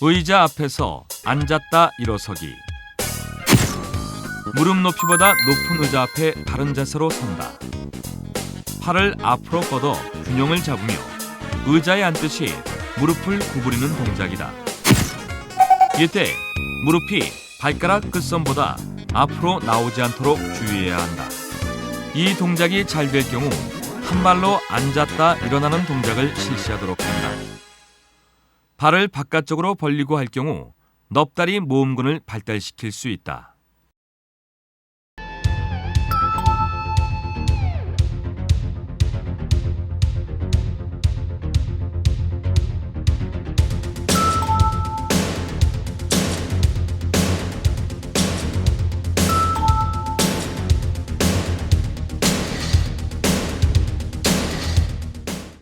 의자 앞에서 앉았다 일어서기. 무릎 높이보다 높은 의자 앞에 바른 자세로 선다. 팔을 앞으로 뻗어 균형을 잡으며 의자에 앉듯이 무릎을 구부리는 동작이다. 이때 무릎이 발가락 끝선보다 앞으로 나오지 않도록 주의해야 한다. 이 동작이 잘 될 경우 한 발로 앉았다 일어나는 동작을 실시하도록 한다. 발을 바깥쪽으로 벌리고 할 경우 넙다리 모음근을 발달시킬 수 있다.